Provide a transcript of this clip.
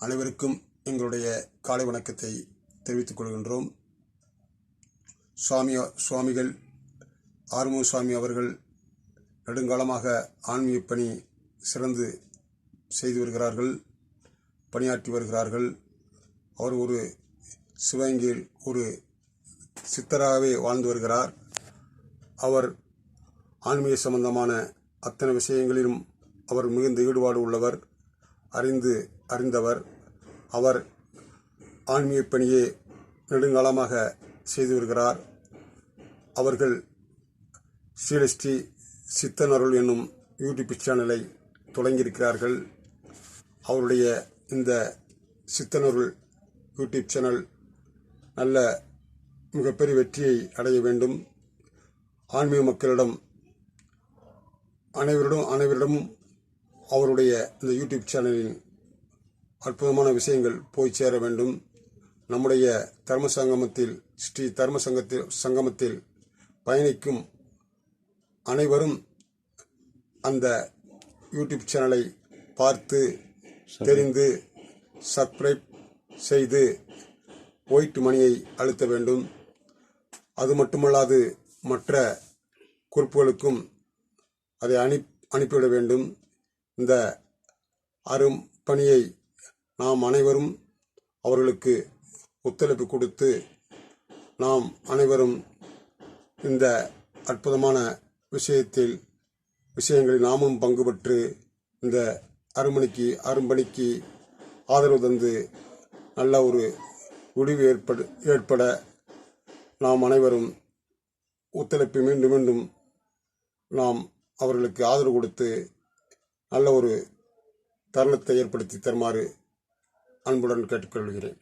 அனைவருக்கும் எங்களுடைய காலை வணக்கத்தை தெரிவித்துக் கொள்கின்றோம். சுவாமி சுவாமிகள் ஆறுமுக சுவாமி அவர்கள் நெடுங்காலமாக ஆன்மீக பணி சிறந்து செய்து வருகிறார்கள் பணியாற்றி வருகிறார்கள். அவர் ஒரு சிவகங்கையில் ஒரு சித்தராகவே வாழ்ந்து வருகிறார். அவர் ஆன்மீக சம்பந்தமான அத்தனை விஷயங்களிலும் அவர் மிகுந்த ஈடுபாடு உள்ளவர். அறிந்து அறிந்தவர். அவர் ஆன்மீக பணியை நெடுங்காலமாக செய்து வருகிறார். அவர்கள் ஸ்ரீலஸ்ரீ சித்தனருள் என்னும் யூடியூப் சேனலை தொடங்கியிருக்கிறார்கள். அவருடைய இந்த சித்தனருள் யூடியூப் சேனல் நல்ல மிகப்பெரிய வெற்றியை அடைய வேண்டும். ஆன்மீக மக்களிடம் அனைவரிடம் அனைவரிடமும் அவருடைய இந்த யூடியூப் சேனலின் அற்புதமான விஷயங்கள் போய் சேர வேண்டும். நம்முடைய தர்ம சங்கமத்தில் ஸ்ரீ தர்ம சங்கத்தில் சங்கமத்தில் பயணிக்கும் அனைவரும் அந்த யூடியூப் சேனலை பார்த்து தெரிந்து சப்ஸ்கிரைப் செய்து ஒயிட் மணியை அழுத்த வேண்டும். அது மட்டுமல்லாது மற்ற குறிப்புகளுக்கும் அதை அனு அனுப்பிவிட வேண்டும். இந்த அரும் பணியை நாம் அனைவரும் அவர்களுக்கு ஒத்துழைப்பு கொடுத்து நாம் அனைவரும் இந்த அற்புதமான விஷயத்தில் விஷயங்களில் நாமும் பங்கு பெற்று இந்த அருமணிக்கு அரும்பணிக்கு ஆதரவு தந்து நல்ல ஒரு முடிவு ஏற்பட ஏற்பட நாம் அனைவரும் ஒத்துழைப்பு மீண்டும் மீண்டும் நாம் அவர்களுக்கு ஆதரவு கொடுத்து நல்ல ஒரு தருணத்தை ஏற்படுத்தி தருமாறு அன்புடன் கேட்டுக்கொள்கிறேன்.